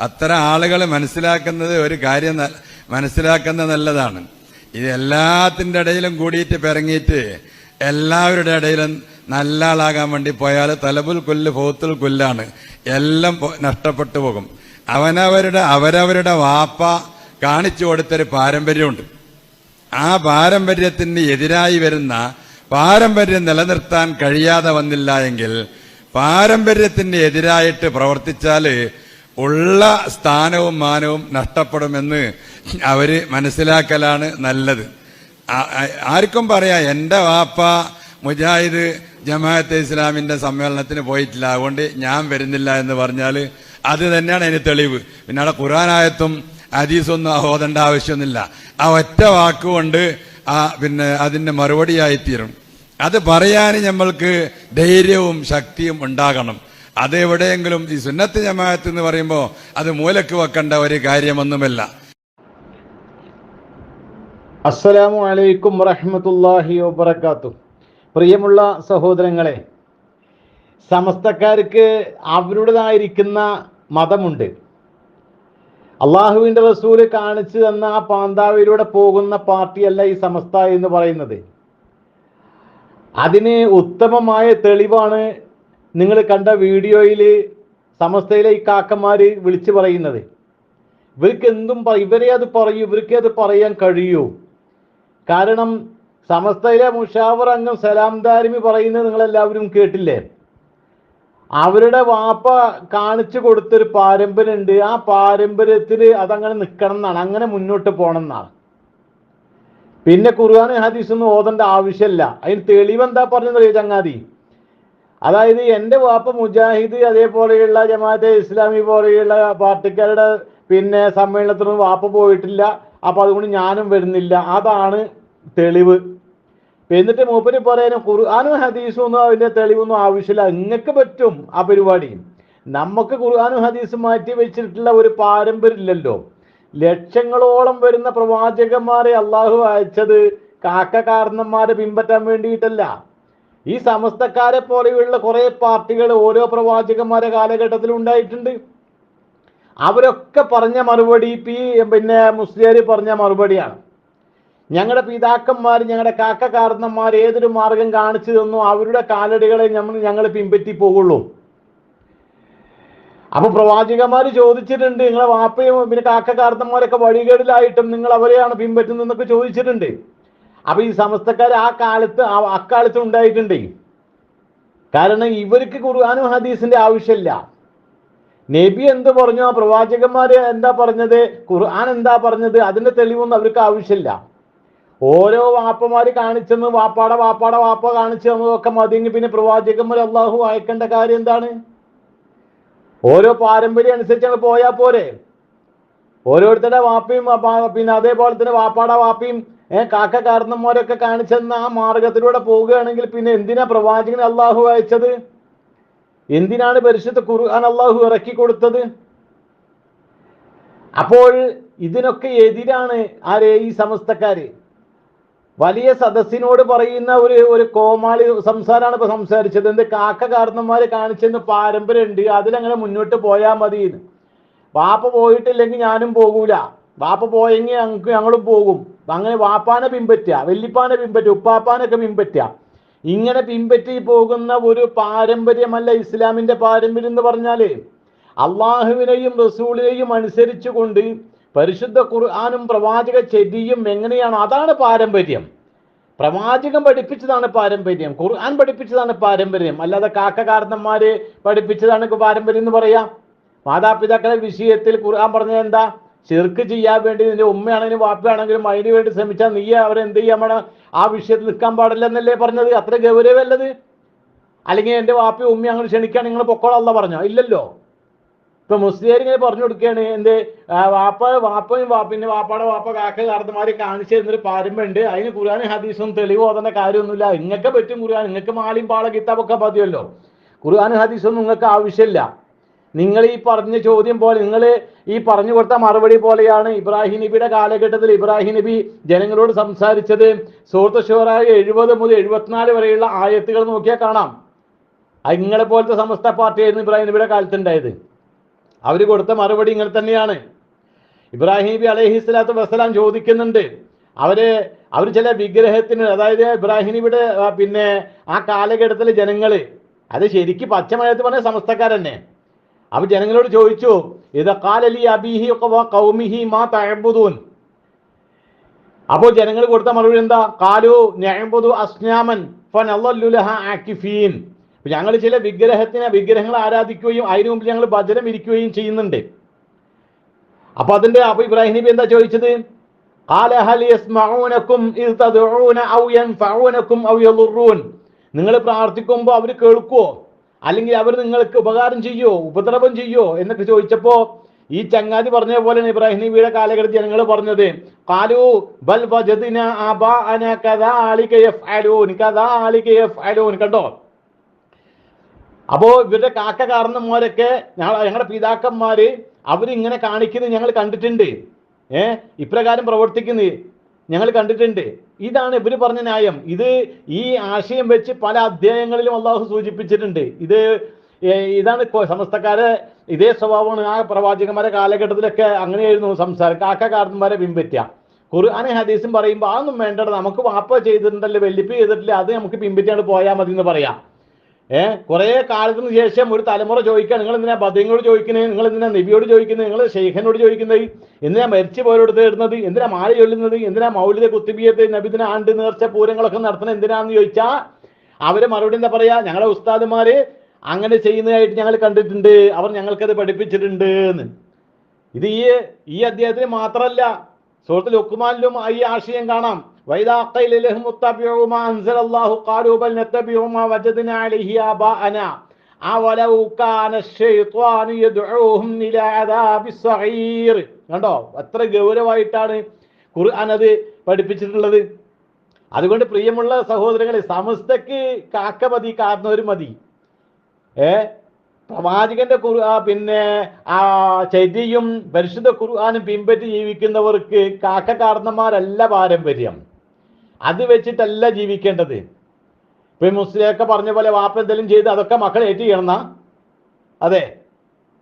അത്തരം ആളുകൾ മനസ്സിലാക്കുന്നത് ഒരു കാര്യം മനസ്സിലാക്കുന്നത് നല്ലതാണ്. ഇത് എല്ലാത്തിന്റെ ഇടയിലും കൂടിയിട്ട് പിറങ്ങിയിട്ട് എല്ലാവരുടെ ഇടയിലും നല്ല ആളാകാൻ വേണ്ടി പോയാൽ തലബുൽ കൊല്ല് ഫോത്തുൽ കൊല്ലാണ്. എല്ലാം നഷ്ടപ്പെട്ടു പോകും. അവനവരുടെ അവരവരുടെ വാപ്പ കാണിച്ചു കൊടുത്തൊരു പാരമ്പര്യമുണ്ട്. ആ പാരമ്പര്യത്തിന് എതിരായി വരുന്ന പാരമ്പര്യം നിലനിർത്താൻ കഴിയാതെ വന്നില്ല എങ്കിൽ പാരമ്പര്യത്തിന് എതിരായിട്ട് പ്രവർത്തിച്ചാൽ ഉള്ള സ്ഥാനവും മാനവും നഷ്ടപ്പെടുമെന്ന് അവർ മനസ്സിലാക്കലാണ് നല്ലത്. ആർക്കും പറയാം എന്റെ വാപ്പ മുജാഹിദ് ജമാഅത്തെ ഇസ്ലാമിന്റെ സമ്മേളനത്തിന് പോയിട്ടില്ല. അതുകൊണ്ട് ഞാൻ വരുന്നില്ല എന്ന് പറഞ്ഞാൽ അത് തന്നെയാണ് അതിന് തെളിവ്. പിന്നെ അവിടെ ഖുറാനായത്തും ഹദീസൊന്നും ഓതേണ്ട ആവശ്യമൊന്നുമില്ല. ആ ഒറ്റ വാക്കുകൊണ്ട് ആ പിന്നെ അതിന്റെ മറുപടിയായിത്തീരും അത് പറയാൻ നമ്മൾക്ക് ധൈര്യവും ശക്തിയും ഉണ്ടാകണം. അത് എവിടെയെങ്കിലും ഈ സുന്നത്ത് ജമാഅത്ത് എന്ന് പറയുമ്പോൾ അത് മൂലക്ക് വെക്കേണ്ട ഒരു കാര്യമൊന്നുമല്ല. അസ്സലാമു അലൈക്കും വറഹമത്തല്ലാഹി വബറകാത്തു. പ്രിയമുള്ള സഹോദരങ്ങളെ സമസ്തക്കാർക്ക് അവരുടേതായിരിക്കുന്ന മതമുണ്ട്. അള്ളാഹുവിന്റെ റസൂൽ കാണിച്ചു തന്ന ആ പാന്താവിലൂടെ പോകുന്ന പാർട്ടിയല്ല ഈ സമസ്ത എന്ന് പറയുന്നത്. അതിന് ഉത്തമമായ തെളിവാണ് നിങ്ങൾ കണ്ട വീഡിയോയിൽ സമസ്തയിലെ ഈ കാക്കന്മാര് വിളിച്ചു പറയുന്നത്. ഇവർക്ക് എന്തും ഇവരെ അത് പറയൂ ഇവർക്ക് അത് പറയാൻ കഴിയൂ. കാരണം സമസ്തയിലെ മുഷാവർ അംഗം സലാം ദാരിമി പറയുന്നത് നിങ്ങളെല്ലാവരും കേട്ടില്ലേ? അവരുടെ വാപ്പ കാണിച്ചു കൊടുത്തൊരു പാരമ്പര്യമുണ്ട്. ആ പാരമ്പര്യത്തിൽ അതങ്ങനെ നിൽക്കണം എന്നാണ്. അങ്ങനെ മുന്നോട്ട് പോകണം എന്നാണ് പിന്നെ ഖുർആൻ ഹദീസ് ഒന്നും ഓതേണ്ട ആവശ്യമില്ല. അതിന് തെളിവെന്താ പറഞ്ഞത് ചങ്ങാതി? അതായത് എന്റെ വാപ്പ മുജാഹിദ് അതേപോലെയുള്ള ജമാഅത്തെ ഇസ്ലാമി പോലെയുള്ള പാർട്ടിക്കാരുടെ പിന്നെ സമ്മേളനത്തിനൊന്നും വാപ്പ പോയിട്ടില്ല. അപ്പൊ അതുകൊണ്ട് ഞാനും വരുന്നില്ല. അതാണ് തെളിവ്. എന്നിട്ട് മൂപ്പര് പറയാനും ഖുർആാനും ഹദീസും ഒന്നും അതിന്റെ തെളിവൊന്നും ആവശ്യമില്ല. നിങ്ങൾക്ക് പറ്റും ആ പരിപാടി. നമുക്ക് ഖുർആാനും ഹദീസും മാറ്റി വെച്ചിട്ടുള്ള ഒരു പാരമ്പര്യം ഇല്ലല്ലോ ലക്ഷങ്ങളോളം വരുന്ന പ്രവാചകന്മാരെ അള്ളാഹു അയച്ചത് കാക്ക കാരണന്മാരെ പിൻപറ്റാൻ വേണ്ടിയിട്ടല്ല. ഈ സമസ്തക്കാരെ പോലെയുള്ള കുറേ പാർട്ടികൾ ഓരോ പ്രവാചകന്മാരെ കാലഘട്ടത്തിൽ ഉണ്ടായിട്ടുണ്ട്. അവരൊക്കെ പറഞ്ഞ മറുപടി പി പിന്നെ മുസ്ലിയാർ പറഞ്ഞ മറുപടിയാണ്. ഞങ്ങളുടെ പിതാക്കന്മാർ ഞങ്ങളുടെ കാക്കകാരണന്മാർ ഏതൊരു മാർഗം കാണിച്ചു തന്നു അവരുടെ കാലടികളെ നമ്മൾ ഞങ്ങൾ പിൻപറ്റി പോകുള്ളൂ അപ്പൊ പ്രവാചകന്മാർ ചോദിച്ചിട്ടുണ്ട് നിങ്ങളെ വാപ്പയും പിന്നെ കാക്കകാരണന്മാരൊക്കെ വഴികേടിലായിട്ടും നിങ്ങൾ അവരെയാണ് പിൻപറ്റുന്നതെന്നൊക്കെ ചോദിച്ചിട്ടുണ്ട്. അപ്പൊ ഈ സമസ്തക്കാർ ആ കാലത്ത് അക്കാലത്ത് ഉണ്ടായിട്ടുണ്ട്. കാരണം ഇവർക്ക് ഖുർആാനും ഹദീസിന്റെ ആവശ്യമില്ല. നബി എന്ത് പറഞ്ഞു? ആ പ്രവാചകന്മാര് എന്താ പറഞ്ഞത്? ഖുർആൻ എന്താ പറഞ്ഞത്? അതിന്റെ തെളിവൊന്നും അവർക്ക് ആവശ്യമില്ല. ഓരോ വാപ്പമാര് കാണിച്ചെന്ന് വാപ്പാടെ വാപ്പാടെ വാപ്പ കാണിച്ചു തന്നതൊക്കെ മതിയെങ്കിൽ പിന്നെ പ്രവാചകന്മാർ അള്ളാഹു അയക്കേണ്ട കാര്യം എന്താണ്? ഓരോ പാരമ്പര്യം അനുസരിച്ചാണ് പോയാൽ പോരെ. ഓരോരുത്തരുടെ വാപ്പയും വാപ്പ- പിന്നെ അതേപോലെ തന്നെ വാപ്പാടെ വാപ്പയും ഏഹ് കാക്ക കാരണന്മാരൊക്കെ കാണിച്ചെന്ന ആ മാർഗത്തിലൂടെ പോവുകയാണെങ്കിൽ പിന്നെ എന്തിനാ പ്രവാചകൻ അള്ളാഹു അയച്ചത്? എന്തിനാണ് പരിശുദ്ധ ഖുർആൻ അള്ളാഹു ഇറക്കി കൊടുത്തത്? അപ്പോൾ ഇതിനൊക്കെ എതിരാണ് ആരെ? ഈ സമസ്തക്കാര്. വലിയ സദസ്സിനോട് പറയുന്ന ഒരു ഒരു കോമാളി സംസാരമാണ് ഇപ്പൊ സംസാരിച്ചത്. എന്ത് കാക്ക കാരണന്മാര് കാണിച്ചെന്ന് പാരമ്പര്യമുണ്ട്. അതിലങ്ങനെ മുന്നോട്ട് പോയാൽ മതി വാപ്പ പോയിട്ടില്ലെങ്കിൽ ഞാനും പോകൂല. വാപ്പ പോയെങ്കിൽ ഞങ്ങൾക്ക് ഞങ്ങളും പോകും. അങ്ങനെ വാപ്പാനെ പിൻപറ്റുക വെല്ലിപ്പാനെ പിൻപറ്റുക ഉപ്പാപ്പാനൊക്കെ പിൻപറ്റുക. ഇങ്ങനെ പിൻപറ്റി പോകുന്ന ഒരു പാരമ്പര്യമല്ല ഇസ്ലാമിന്റെ പാരമ്പര്യം എന്ന് പറഞ്ഞാൽ. അള്ളാഹുവിനെയും അനുസരിച്ചു കൊണ്ട് പരിശുദ്ധ ഖുർആാനും പ്രവാചക ചെടിയും എങ്ങനെയാണ്? അതാണ് പാരമ്പര്യം. പ്രവാചകം പഠിപ്പിച്ചതാണ് പാരമ്പര്യം. ഖുർആൻ പഠിപ്പിച്ചതാണ് പാരമ്പര്യം. അല്ലാതെ കാക്കകാരണന്മാര് പഠിപ്പിച്ചതാണ് പാരമ്പര്യം എന്ന് പറയാം. മാതാപിതാക്കളെ വിഷയത്തിൽ ഖുർആൻ പറഞ്ഞത് എന്താ? ചെറുക്ക് ചെയ്യാൻ വേണ്ടി നിന്റെ ഉമ്മയാണെങ്കിലും വാപ്പയാണെങ്കിലും അതിന് വേണ്ടി ശ്രമിച്ചാൽ നീ അവരെന്ത് ചെയ്യാൻ ആ വിഷയത്തിൽ നിൽക്കാൻ പാടില്ല എന്നല്ലേ പറഞ്ഞത്? അത്ര ഗൗരവമല്ലത്? അല്ലെങ്കിൽ എന്റെ വാപ്പയും ഉമ്മയും അങ്ങനെ ക്ഷണിക്കാൻ നിങ്ങൾ പൊക്കോളല്ല പറഞ്ഞോ? ഇല്ലല്ലോ. ഇപ്പൊ മുസ്ലിം ഇങ്ങനെ പറഞ്ഞു കൊടുക്കുകയാണ് എന്ത് വാപ്പ വാപ്പയും വാപ്പിന്റെ വാപ്പാടെ വാപ്പ കാക്ക കാർത്തമാര് കാണിച്ചു തരുന്നൊരു പാരമ്പുണ്ട് അതിന് ഖുർആൻ ഹദീസും തെളിവോ ഓതേണ്ട കാര്യമൊന്നുമില്ല. നിങ്ങൾക്ക് പറ്റും ഖുർആൻ നിങ്ങൾക്ക് മാളിയും പാള കിത്താബൊക്കെ പതിയല്ലോ ഖുർആൻ ഹദീസൊന്നും നിങ്ങൾക്ക് ആവശ്യമില്ല. നിങ്ങൾ ഈ പറഞ്ഞ ചോദ്യം പോലെ നിങ്ങൾ ഈ പറഞ്ഞു കൊടുത്ത മറുപടി പോലെയാണ് ഇബ്രാഹിം നബിയുടെ കാലഘട്ടത്തിൽ ഇബ്രാഹിം നബി ജനങ്ങളോട് സംസാരിച്ചത്. സുഹൃത്ത് ഷുഹറായ എഴുപത് മുതൽ എഴുപത്തിനാല് വരെയുള്ള ആയത്തുകൾ നോക്കിയാൽ കാണാം. നിങ്ങളെ പോലത്തെ സമസ്ത പാർട്ടിയായിരുന്നു ഇബ്രാഹിം നബിയുടെ കാലത്തുണ്ടായത്. അവർ കൊടുത്ത മറുപടി ഇങ്ങനെ തന്നെയാണ്. ഇബ്രാഹിം നബി അലൈഹി സ്വലാത്തു വസ്സലാം ചോദിക്കുന്നുണ്ട്. അവർ അവർ ചില വിഗ്രഹത്തിന് അതായത് ഇബ്രാഹിം നബിയുടെ പിന്നെ ആ കാലഘട്ടത്തിലെ ജനങ്ങൾ അത് ശരിക്കും പച്ചമയത്ത് പറഞ്ഞ സമസ്തക്കാരന്നെ. അപ്പൊ ജനങ്ങളോട് ചോദിച്ചു ഇതക്കാലി അബിഹി കൗമിഹി മാ തഴബുദൂൻ അപ്പോൾ ജനങ്ങൾ കൊടുത്ത മറുപടി എന്താ? കാലു ഞഴബുദു അസ്നാമൻ ഞങ്ങൾ ചില വിഗ്രഹത്തിനെ വിഗ്രഹങ്ങൾ ആരാധിക്കുകയും അതിനു മുമ്പ് ഞങ്ങൾ ഭജനം ഇരിക്കുകയും ചെയ്യുന്നുണ്ട്. അപ്പൊ അതിന്റെ അപ്പൊ ഇബ്രാഹിം നബി എന്താ ചോദിച്ചത്? നിങ്ങൾ പ്രാർത്ഥിക്കുമ്പോൾ അവർ കേൾക്കുവോ? അല്ലെങ്കിൽ അവർ നിങ്ങൾക്ക് ഉപകാരം ചെയ്യോ ഉപദ്രവം ചെയ്യോ എന്നൊക്കെ ചോദിച്ചപ്പോ ഈ ചങ്ങാതി പറഞ്ഞ പോലെയാണ് ഇബ്രാഹിം നബിയുടെ കാലഘട്ടത്തിൽ ഞങ്ങൾ പറഞ്ഞത്. കാലു ബൽ കണ്ടോ? അപ്പോ ഇവരുടെ കാക്ക കാരണന്മാരൊക്കെ ഞങ്ങളുടെ പിതാക്കന്മാര് അവരിങ്ങനെ കാണിക്കുന്നത് ഞങ്ങൾ കണ്ടിട്ടുണ്ട്. ഏഹ് ഇപ്രകാരം പ്രവർത്തിക്കുന്നത് ഞങ്ങൾ കണ്ടിട്ടുണ്ട്. ഇതാണ് ഇവർ പറഞ്ഞ ന്യായം. ഇത് ഈ ആശയം വെച്ച് പല അധ്യായങ്ങളിലും അള്ളാഹു സൂചിപ്പിച്ചിട്ടുണ്ട്. ഇത് ഇതാണ് സമസ്തക്കാര് ഇതേ സ്വഭാവമാണ്. ആ പ്രവാചകന്മാരെ കാലഘട്ടത്തിലൊക്കെ അങ്ങനെയായിരുന്നു സംസാരം. കാക്കക്കാരന്മാരെ പിൻപറ്റുക ഖുർആാനെ ഹദീസും പറയുമ്പോൾ അതൊന്നും വേണ്ടത് നമുക്ക് വാപ്പ ചെയ്തിട്ടുണ്ടല്ലോ വെല്ലിപ്പ് ചെയ്തിട്ടില്ല അത് നമുക്ക് പിൻപറ്റിയാണ് പോയാൽ മതി എന്ന് പറയാം. ഏഹ് കുറേ കാലത്തിന് ശേഷം ഒരു തലമുറ ചോദിക്കുക നിങ്ങൾ എന്തിനാ ബദങ്ങളോട് ചോദിക്കുന്നത് നിങ്ങൾ എന്തിനാ നബിയോട് ചോദിക്കുന്നത് നിങ്ങൾ ഷെയ്ഖനോട് ചോദിക്കുന്നത് എന്തിനാ മരിച്ചു പോലെടുത്ത് തേടുന്നത് എന്തിനാ മാല ചൊല്ലുന്നത്? എന്തിനാ മൗലിക കുത്തിബിയത്ത് നബിദിന ആണ്ട് നേർച്ച പൂരങ്ങളൊക്കെ നടത്തുന്നത് എന്തിനാന്ന് ചോദിച്ചാൽ അവരെ മറുപടി എന്താ പറയാ? ഞങ്ങളെ ഉസ്താദുമാര് അങ്ങനെ ചെയ്യുന്നതായിട്ട് ഞങ്ങൾ കണ്ടിട്ടുണ്ട്. അവർ ഞങ്ങൾക്കത് പഠിപ്പിച്ചിട്ടുണ്ട് എന്ന് ഇത് ഈ ഈ അദ്ദേഹത്തിന് മാത്രമല്ല സുഹൃത്ത് ലുക്കുമാനിലും ഈ ആശയം കാണാം. وإذا قيل لهم اتبعوا ما أنزل الله قالوا بل نتبع ما وجدنا عليه آباءنا أولو كان الشيطان يدعوهم إلى عذاب الصغير കണ്ടോ എത്ര ഗൗരവമായിട്ടാണ് ഖുർആൻ അത് പഠിപ്പിച്ചിട്ടുള്ളത് അതുകൊണ്ട് പ്രിയമുള്ള സഹോദരങ്ങളെ സമസ്തക്ക് കാക്ക മതി കാരണവർ മതി ഏ പ്രവാചകന്റെ ഖുർ- ആ, പിന്നെ ആ ചര്യയും പരിശുദ്ധ ഖുർആാനും പിൻപറ്റി ജീവിക്കുന്നവർക്ക് കാക്ക കാരണന്മാരല്ല പാരമ്പര്യം അത് വെച്ചിട്ടല്ല ജീവിക്കേണ്ടത്. ഇപ്പൊ ഈ മുസ്ലിമൊക്കെ പറഞ്ഞ പോലെ വാപ്പ എന്തെങ്കിലും ചെയ്ത് അതൊക്കെ മക്കൾ ഏറ്റു ചെയ്യണം അതെ.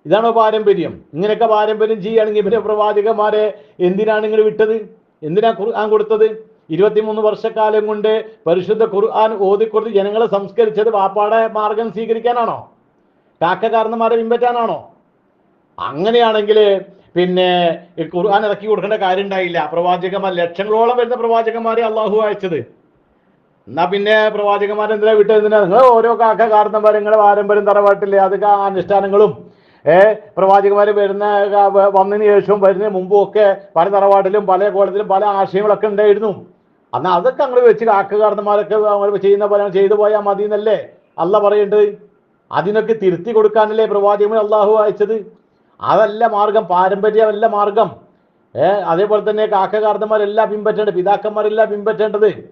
ഇതാണോ പാരമ്പര്യം. ഇങ്ങനെയൊക്കെ പാരമ്പര്യം ചെയ്യുകയാണെങ്കിൽ ഇവരെ പ്രവാചകന്മാരെ എന്തിനാണ് നിങ്ങൾ വിട്ടത്? എന്തിനാ ഖുർആൻ കൊടുത്തത്? ഇരുപത്തിമൂന്ന് വർഷക്കാലം കൊണ്ട് പരിശുദ്ധ ഖുർആൻ ഓതിക്കൊടുത്ത് ജനങ്ങളെ സംസ്കരിച്ചത് വാപ്പാടെ മാർഗം സ്വീകരിക്കാനാണോ? കാക്ക കാരണന്മാരെ പിൻപറ്റാനാണോ? അങ്ങനെയാണെങ്കിൽ പിന്നെ ഖുർആൻ ഇറക്കി കൊടുക്കേണ്ട കാര്യം ഉണ്ടായില്ല. പ്രവാചകന്മാർ ലക്ഷങ്ങളോളം വരുന്ന പ്രവാചകന്മാരെ അള്ളാഹു അയച്ചത്. എന്നാ പിന്നെ പ്രവാചകന്മാരെ എന്തിനാ വിട്ടത്? എന്തിനാ? നിങ്ങൾ ഓരോ കാക്ക കാരണന്മാർ നിങ്ങളുടെ പാരമ്പര്യം തറവാട്ടില്ലേ? അത് കാ- അനുഷ്ഠാനങ്ങളും ഏ പ്രവാചകന്മാർ വരുന്ന വന്നതിന് ശേഷവും വരുന്നതിന് മുമ്പും ഒക്കെ പല തറവാട്ടിലും പല കോളത്തിലും പല ആശയങ്ങളൊക്കെ ഉണ്ടായിരുന്നു. എന്നാൽ അതൊക്കെ അങ്ങോട്ട് വെച്ച് കാക്ക കാരണന്മാരൊക്കെ ചെയ്യുന്ന പോലെ ചെയ്തു പോയാൽ മതി എന്നല്ലേ അല്ല പറയേണ്ടത്? അതിനൊക്കെ തിരുത്തി കൊടുക്കാനല്ലേ പ്രവാചകൻ അള്ളാഹു അയച്ചത്? അതല്ല മാർഗം പാരമ്പര്യമല്ല മാർഗം. ഏ അതേപോലെ തന്നെ കാക്കകാർന്നമാരെല്ലാം പിൻപറ്റേണ്ടത് പിതാക്കന്മാരെല്ലാം പിൻപറ്റേണ്ടത്.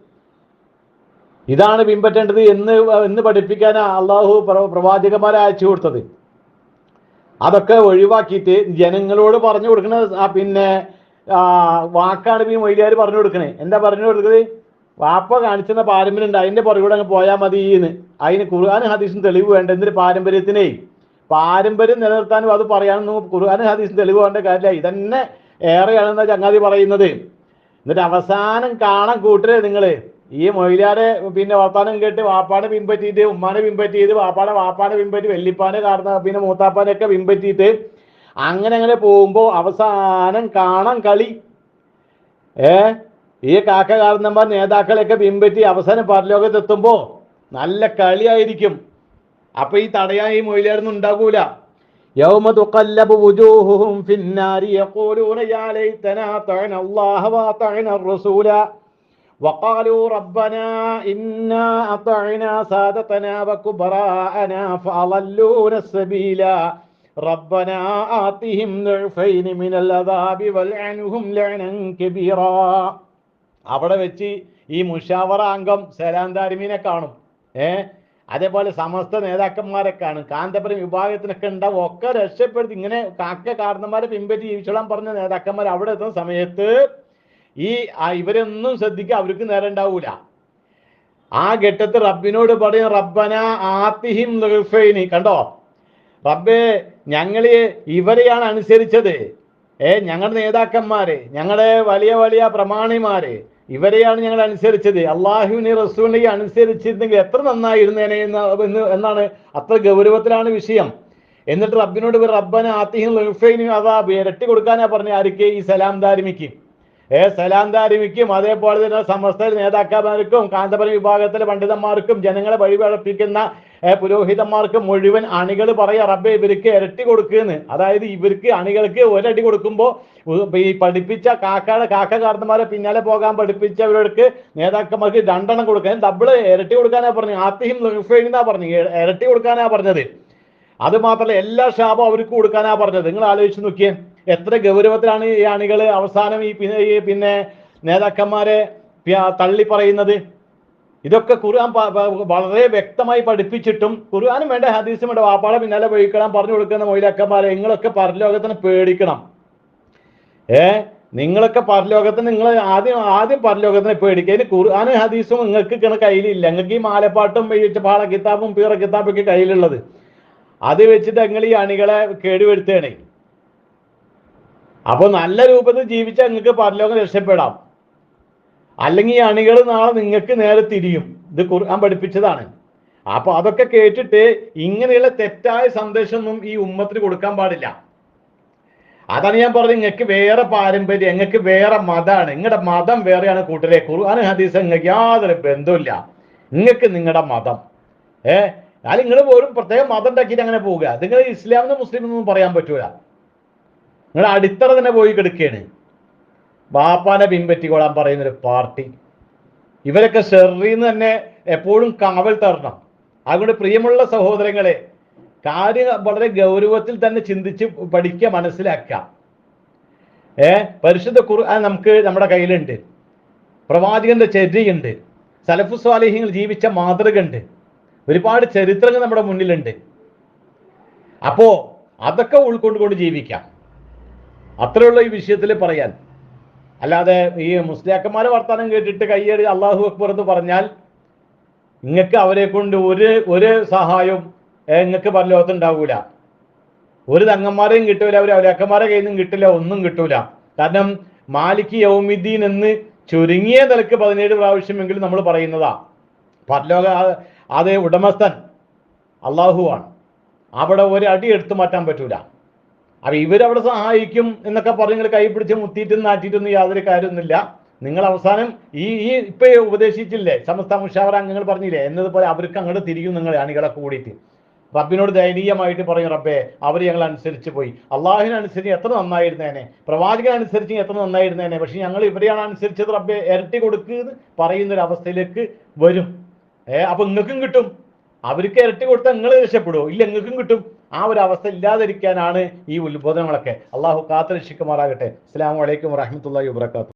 ഇതാണ് പിൻപറ്റേണ്ടത് എന്ന് എന്ന് പഠിപ്പിക്കാൻ അള്ളാഹു പ്ര- പ്രവാചകന്മാരെ അയച്ചു കൊടുത്തത്. അതൊക്കെ ഒഴിവാക്കിയിട്ട് ജനങ്ങളോട് പറഞ്ഞു കൊടുക്കണ പിന്നെ വാക്കാണ് ഈ മൊയ്ലിയാർ പറഞ്ഞു കൊടുക്കണേ. എന്താ പറഞ്ഞു കൊടുക്കുന്നത് വാപ്പ കാണിച്ചെന്ന പാരമ്പര്യം ഉണ്ട് അതിന്റെ പുറകൂടെ അങ്ങ് പോയാൽ മതി എന്ന് അതിന് ഖുർആൻ ഹദീസും തെളിവ് വേണ്ട എന്തൊരു പാരമ്പര്യത്തിനേ. പാരമ്പര്യം നിലനിർത്താനും അത് പറയാനൊന്നും ഖുർആൻ ഹദീസും തെളിവ് വേണ്ട കാര്യമില്ല. ഇതന്നെ ഏറെയാണെന്ന ചങ്ങാതി പറയുന്നത്. എന്നിട്ട് അവസാനം കാണാൻ കൂട്ടരെ നിങ്ങൾ ഈ മൊയിലാരെ പിന്നെ വർത്താനം കേട്ട് വാപ്പാനെ പിൻപറ്റിയിട്ട് ഉമ്മാനെ പിൻപറ്റിയത് വാപ്പാടെ വാപ്പാനെ പിൻപറ്റി വെല്ലിപ്പാനെ കാർന്ന പിന്നെ മൂത്താപ്പാനെ ഒക്കെ പിൻപറ്റിയിട്ട് അങ്ങനെ അങ്ങനെ പോകുമ്പോ അവസാനം കാണാൻ കളി. ഏ? ഈ കാക്ക കാരണന്മാർ നേതാക്കളെയൊക്കെ പിൻപറ്റി അവസാനം പരലോകത്തെത്തുമ്പോ നല്ല കളിയായിരിക്കും. അപ്പൊ ഈ തടയാൻ ഈ മൊയിലാരൊന്നും ഉണ്ടാകൂല يوم تقلب وجوههم في النار يقولون يا ليتنا أطعنا الله وأطعنا الرسول وقالوا ربنا إنا أطعنا سادتنا وكبراءنا فأضلونا السبيل ربنا آتهم ضعفين من العذاب والعنهم لعنا كبيرا അവിടെ വെച്ച് ഈ മുഷാവറ അംഗം സലാം ദാരിമീനെ കാണും ഏ അതേപോലെ സമസ്ത നേതാക്കന്മാരെ കാണും കാന്തപുരം വിഭാഗത്തിനൊക്കെ ഉണ്ടാവും ഒക്കെ രക്ഷപ്പെടുത്തി. ഇങ്ങനെ കാക്ക കാരണന്മാരെ പിൻപറ്റി ജീവിച്ചോളാൻ പറഞ്ഞ നേതാക്കന്മാർ അവിടെ എത്തുന്ന സമയത്ത് ഈ ഇവരൊന്നും ശ്രദ്ധിക്കുക അവർക്ക് നേരം ഉണ്ടാവൂല. ആ ഘട്ടത്തിൽ റബ്ബിനോട് പറയും റബ്ബന ആത്തിഹിം കണ്ടോ? റബ്ബേ ഞങ്ങൾ ഇവരെയാണ് അനുസരിച്ചത്. ഏ ഞങ്ങളുടെ നേതാക്കന്മാര് ഞങ്ങളുടെ വലിയ വലിയ പ്രമാണിമാര് ഇവരെയാണ് ഞങ്ങൾ അനുസരിച്ചത്. അള്ളാഹുവിനെ റസൂലിനെ അനുസരിച്ചിരുന്നെങ്കിൽ എത്ര നന്നായിരുന്നേനെ എന്ന് എന്ന് എന്നാണ് അത്ര ഗൗരവത്തിലാണ് വിഷയം. എന്നിട്ട് റബ്ബിനോട് റബ്ബന ആത്തിഹിൻ അതാബ് ഇരട്ടി കൊടുക്കാനാ പറഞ്ഞ ആർക്ക് ഈ സലാം ദാരിമിക്ക് ഏ സലാം ദാരിമിക്കും അതേപോലെ തന്നെ സമസ്ത നേതാക്കന്മാർക്കും കാന്തപുരം വിഭാഗത്തിലെ പണ്ഡിതന്മാർക്കും ജനങ്ങളെ വഴിപഴപ്പിക്കുന്ന ഏ, പുരോഹിതന്മാർക്ക് മുഴുവൻ അണികൾ പറയാ റബ്ബെ ഇവർക്ക് ഇരട്ടി കൊടുക്കുന്നു. അതായത് ഇവർക്ക് അണികൾക്ക് ഒരടി കൊടുക്കുമ്പോൾ ഈ പഠിപ്പിച്ച കാക്കയുടെ കാക്ക കാർന്നമാരെ പിന്നാലെ പോകാൻ പഠിപ്പിച്ചവർക്ക് നേതാക്കന്മാർക്ക് രണ്ടെണ്ണം കൊടുക്കാൻ ഡബിൾ ഇരട്ടി കൊടുക്കാനാ പറഞ്ഞു ആത്തിഹിം എന്നാ പറഞ്ഞു ഇരട്ടി കൊടുക്കാനാ പറഞ്ഞത്. അത് മാത്രമല്ല എല്ലാ ശാപം അവർക്ക് കൊടുക്കാനാ പറഞ്ഞത്. നിങ്ങൾ ആലോചിച്ച് നോക്കിയേ എത്ര ഗൗരവത്തിലാണ് ഈ അണികൾ അവസാനം ഈ പിന്നെ നേതാക്കന്മാരെ തള്ളി പറയുന്നത് ഇതൊക്കെ ഖുർആൻ വളരെ വ്യക്തമായി പഠിപ്പിച്ചിട്ടും ഖുർആനും വേണ്ട ഹദീസും വേണ്ട വാപ്പാടെ പിന്നാലെ പോയിക്കണം പറഞ്ഞു കൊടുക്കുന്ന മൊയിലക്കന്മാരെ നിങ്ങളൊക്കെ പരലോകത്തിന് പേടിക്കണം. ഏ? നിങ്ങളൊക്കെ പരലോകത്തിന് നിങ്ങൾ ആദ്യം ആദ്യം പരലോകത്തിനെ പേടിക്കുക. ഇനി ഖുർആാനും ഹദീസും നിങ്ങൾക്ക് കയ്യിലില്ല. നിങ്ങൾക്ക് ഈ മാലപ്പാട്ടും പാള കിതാബും പീറ കിതാബും ഒക്കെ കയ്യിലുള്ളത്. അത് വെച്ചിട്ട് നിങ്ങൾ ഈ അണികളെ കേടുവരുത്തുകയാണെങ്കിൽ അപ്പൊ നല്ല രൂപത്തിൽ ജീവിച്ചാൽ നിങ്ങൾക്ക് പരലോകം രക്ഷപ്പെടാം. അല്ലെങ്കിൽ അണികൾ നാളെ നിങ്ങൾക്ക് നേരെ തിരിയും. ഇത് ഖുർആൻ പഠിപ്പിച്ചതാണ്. അപ്പൊ അതൊക്കെ കേട്ടിട്ട് ഇങ്ങനെയുള്ള തെറ്റായ സന്ദേശമൊന്നും ഈ ഉമ്മത്തിന് കൊടുക്കാൻ പാടില്ല. അതാണ് ഞാൻ പറഞ്ഞത്. നിങ്ങൾക്ക് വേറെ പാരമ്പര്യം നിങ്ങൾക്ക് വേറെ മതമാണ്. നിങ്ങളുടെ മതം വേറെയാണ് കൂട്ടരെ. ഖുർആൻ ഹദീസ് നിങ്ങൾക്ക് യാതൊരു ബന്ധമില്ല നിങ്ങൾക്ക് നിങ്ങളുടെ മതം. ഏ? അത് നിങ്ങൾ പോലും പ്രത്യേക മതം ഉണ്ടാക്കിയിട്ട് അങ്ങനെ പോവുക. നിങ്ങൾ ഇസ്ലാം എന്ന് മുസ്ലിം എന്നൊന്നും പറയാൻ പറ്റൂല. നിങ്ങൾ അടിത്തറ തന്നെ പോയി കിടക്കുകയാണ് ബാപ്പാനെ പിൻപറ്റിക്കൊള്ളാൻ പറയുന്നൊരു പാർട്ടി. ഇവരൊക്കെ ഷെറിന്ന് തന്നെ എപ്പോഴും കാവൽ തരണം. അതുകൊണ്ട് പ്രിയമുള്ള സഹോദരങ്ങളെ കാര്യം വളരെ ഗൗരവത്തിൽ തന്നെ ചിന്തിച്ച് പഠിക്കുക മനസ്സിലാക്കുക. ഏ പരിശുദ്ധ ഖുർആൻ നമുക്ക് നമ്മുടെ കയ്യിലുണ്ട്. പ്രവാചകന്റെ ചര്യയുണ്ട് സലഫു സ്വാലിഹ്യങ്ങൾ ജീവിച്ച മാതൃക ഉണ്ട് ഒരുപാട് ചരിത്രങ്ങൾ നമ്മുടെ മുന്നിലുണ്ട്. അപ്പോ അതൊക്കെ ഉൾക്കൊണ്ടുകൊണ്ട് ജീവിക്കാം. അത്രയുള്ള ഈ വിഷയത്തിൽ പറയാൻ. അല്ലാതെ ഈ മുസ്ലിയാക്കന്മാരെ വർത്തമാനം കേട്ടിട്ട് കയ്യേറി അള്ളാഹു അക്ബർ എന്ന് പറഞ്ഞാൽ നിങ്ങൾക്ക് അവരെ കൊണ്ട് ഒരു ഒരു സഹായവും നിങ്ങൾക്ക് പരലോകത്ത് ഉണ്ടാവൂല. ഒരു തങ്ങന്മാരെയും കിട്ടൂല ഒരു അവലാക്കന്മാരെ കയ്യിൽ നിന്നും കിട്ടില്ല ഒന്നും കിട്ടൂല. കാരണം മാലിക് യൗമിദ്ദീൻ എന്ന് ചുരുങ്ങിയ നിലയ്ക്ക് പതിനേഴ് പ്രാവശ്യമെങ്കിലും നമ്മൾ പറയുന്നതാ. പരലോക അത് ഉടമസ്ഥൻ അള്ളാഹുവാണ് അവിടെ ഒരു അടി എടുത്തു മാറ്റാൻ പറ്റൂല. അപ്പൊ ഇവരവിടെ സഹായിക്കും എന്നൊക്കെ പറഞ്ഞു നിങ്ങൾ കൈപിടിച്ച് മുത്തിയിട്ടും നാറ്റിയിട്ടൊന്നും യാതൊരു കാര്യമൊന്നുമില്ല നിങ്ങൾ അവസാനം ഈ ഈ ഇപ്പൊ ഉപദേശിച്ചില്ലേ? സമസ്ത മുഷാവറ അംഗങ്ങൾ പറഞ്ഞില്ലേ? എന്നതുപോലെ അവർക്ക് അങ്ങോട്ട് തിരിയും നിങ്ങൾ അണികളെ കൂടിയിട്ട്. റബ്ബിനോട് ദയനീയമായിട്ട് പറയും റബ്ബേ അവർ ഞങ്ങൾ അനുസരിച്ച് പോയി. അള്ളാഹുവിനനുസരിച്ച് എത്ര നന്നായിരുന്നേനെ? പ്രവാചകൻ അനുസരിച്ച് എത്ര നന്നായിരുന്നേനെ? പക്ഷെ ഞങ്ങൾ ഇവരെയാണ് അനുസരിച്ചത് റബ്ബെ ഇരട്ടി കൊടുക്കുക പറയുന്ന ഒരു അവസ്ഥയിലേക്ക് വരും. ഏഹ് അപ്പൊ നിങ്ങൾക്കും കിട്ടും. അവർക്ക് ഇരട്ടി കൊടുത്താൽ നിങ്ങൾ രക്ഷപ്പെടുമോ ഇല്ല നിങ്ങൾക്കും കിട്ടും. ആ ഒരു അവസ്ഥ ഇല്ലാതിരിക്കാനാണ് ഈ ഉത്ബോധനങ്ങളൊക്കെ. അള്ളാഹു കാത്തുരക്ഷിക്കുമാറാകട്ടെ അസ്സാം വലൈക്കും വാഹമത്തല്ലാ വാത്തു